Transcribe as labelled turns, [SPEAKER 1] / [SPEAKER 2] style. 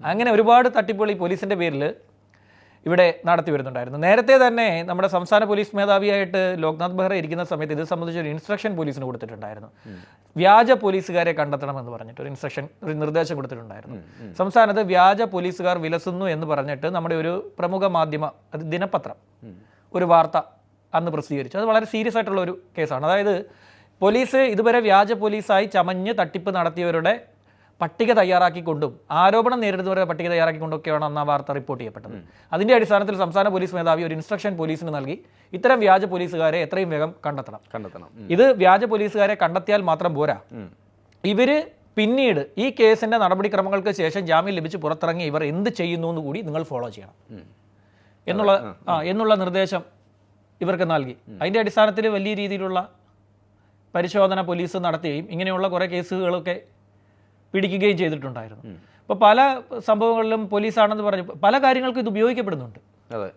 [SPEAKER 1] അങ്ങനെ ഒരുപാട് തട്ടിപ്പുകൾ ഈ പോലീസിന്റെ പേരിൽ ഇവിടെ നടത്തി വരുന്നുണ്ടായിരുന്നു. നേരത്തെ തന്നെ നമ്മുടെ സംസ്ഥാന പോലീസ് മേധാവിയായിട്ട് ലോക്നാഥ് ബെഹ്റ ഇരിക്കുന്ന സമയത്ത് ഇത് സംബന്ധിച്ച് ഒരു ഇൻസ്ട്രക്ഷൻ പോലീസിന് കൊടുത്തിട്ടുണ്ടായിരുന്നു. വ്യാജ പോലീസുകാരെ കണ്ടെത്തണമെന്ന് പറഞ്ഞിട്ട് ഒരു ഇൻസ്ട്രക്ഷൻ ഒരു നിർദ്ദേശം കൊടുത്തിട്ടുണ്ടായിരുന്നു. സംസ്ഥാനത്ത് വ്യാജ പോലീസുകാർ വിലസുന്നു എന്ന് പറഞ്ഞിട്ട് നമ്മുടെ ഒരു പ്രമുഖ മാധ്യമ അത് ദിനപത്രം ഒരു വാർത്ത അന്ന് പ്രസിദ്ധീകരിച്ചു. അത് വളരെ സീരിയസ് ആയിട്ടുള്ള ഒരു കേസാണ് അതായത് പോലീസ് ഇതുവരെ വ്യാജ പോലീസായി ചമഞ്ഞ് തട്ടിപ്പ് നടത്തിയവരുടെ പട്ടിക തയ്യാറാക്കിക്കൊണ്ടും ആരോപണം നേരിടുന്നവരുടെ പട്ടിക തയ്യാറാക്കിക്കൊണ്ടൊക്കെയാണ് അന്ന് ആ വാർത്ത റിപ്പോർട്ട് ചെയ്യപ്പെട്ടത്. അതിന്റെ അടിസ്ഥാനത്തിൽ സംസ്ഥാന പോലീസ് മേധാവി ഒരു ഇൻസ്ട്രക്ഷൻ പോലീസിന് നൽകി ഇത്തരം വ്യാജ പോലീസുകാരെ എത്രയും വേഗം കണ്ടെത്തണം.
[SPEAKER 2] കണ്ടെത്തണം.
[SPEAKER 1] ഇത് വ്യാജ പോലീസുകാരെ കണ്ടെത്തിയാൽ മാത്രം പോരാ. ഇവർ പിന്നീട് ഈ കേസിന്റെ നടപടിക്രമങ്ങൾക്ക് ശേഷം ജാമ്യം ലഭിച്ച് പുറത്തിറങ്ങി ഇവർ എന്ത് ചെയ്യുന്നു എന്ന് കൂടി നിങ്ങൾ ഫോളോ ചെയ്യണം. എന്നുള്ള ആ എന്നുള്ള നിർദ്ദേശം ഇവർക്ക് നൽകി. അതിന്റെ അടിസ്ഥാനത്തിൽ വലിയ രീതിയിലുള്ള പരിശോധന പോലീസ് നടത്തുകയും ഇങ്ങനെയുള്ള കുറേ കേസുകളൊക്കെ പിടിക്കുകയും ചെയ്തിട്ടുണ്ടായിരുന്നു. അപ്പോൾ പല സംഭവങ്ങളിലും പോലീസാണെന്ന് പറഞ്ഞു പല കാര്യങ്ങൾക്കും ഇത് ഉപയോഗിക്കപ്പെടുന്നുണ്ട്.
[SPEAKER 2] അതെ.